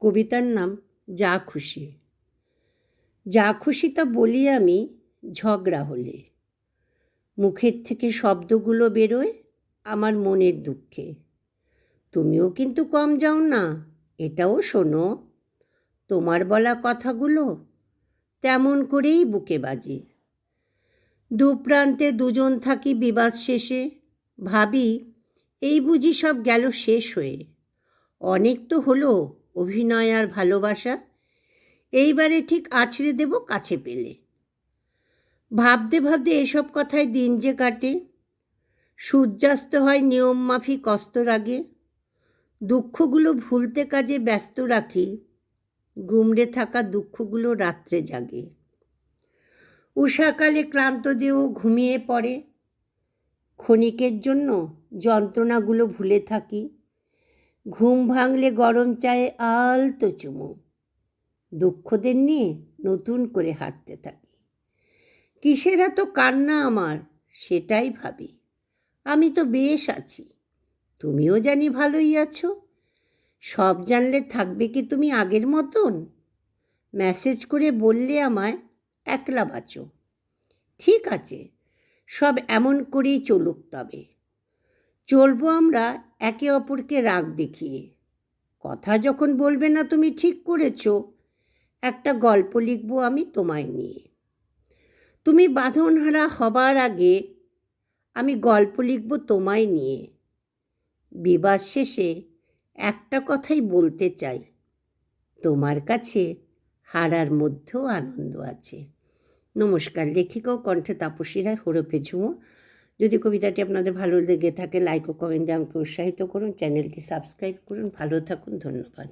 কবিতার নাম যা খুশি। যা খুশি তা বলি আমি ঝগড়া হলে। মুখের থেকে শব্দগুলো বেরোয় আমার মনের দুঃখে। তুমিও কিন্তু কম যাও না, এটাও শোনো। তোমার বলা কথাগুলো তেমন করেই বুকে বাজে। দু প্রান্তে দুজন থাকি বিবাদ শেষে, ভাবি এই বুঝি সব গেল শেষ হয়ে। অনেক তো হলো অভিনয় আর ভালোবাসা, এইবারে ঠিক আছড়ে দেব কাছে পেলে। ভাবতে ভাবতে এসব কথায় দিন যে কাটে, সূর্যাস্ত হয় নিয়ম মাফিক অস্তর আগে দুঃখগুলো ভুলতে কাজে ব্যস্ত রাখি গুমড়ে থাকা দুঃখগুলো রাত্রে জাগে। উষাকালে ক্লান্ত দেহ ঘুমিয়ে পড়ে, ক্ষণিকের জন্য যন্ত্রণাগুলো ভুলে থাকি ঘুম ভাঙলে গরম চায়ে আলতো চুমু। দুঃখদের নিয়ে নতুন করে হাঁটতে থাকি। কিসের এত কান্না আমার? সেটাই ভাবি। আমি তো বেশ আছি। তুমিও জানি ভালোই আছো। সব জানলে থাকবে কি তুমি আগের মতন? মেসেজ করে বললে আমায়, একলা বাঁচো। ঠিক আছে, সব এমন করেই চলুক তবে। চলবো আমরা একে অপরকে রাগ দেখিয়ে। কথা যখন বলবে না তুমি ঠিক করেছ, একটা গল্প লিখব আমি তোমায় নিয়ে। তুমি বাঁধনহারা হবার আগে আমি গল্প লিখব তোমায় নিয়ে। বিবাদ শেষে একটা কথাই বলতে চাই, তোমার কাছে হারার মধ্যেও আনন্দ আছে। নমস্কার, লেখিকা কণ্ঠে তাপসী রায়, হরফে ঝুমো। যদি কবিতাটি আপনাদের ভালো লেগে থাকে লাইক ও কমেন্ট দিয়ে আমাকে উৎসাহিত করুন, চ্যানেলটি সাবস্ক্রাইব করুন, ভালো থাকুন, ধন্যবাদ।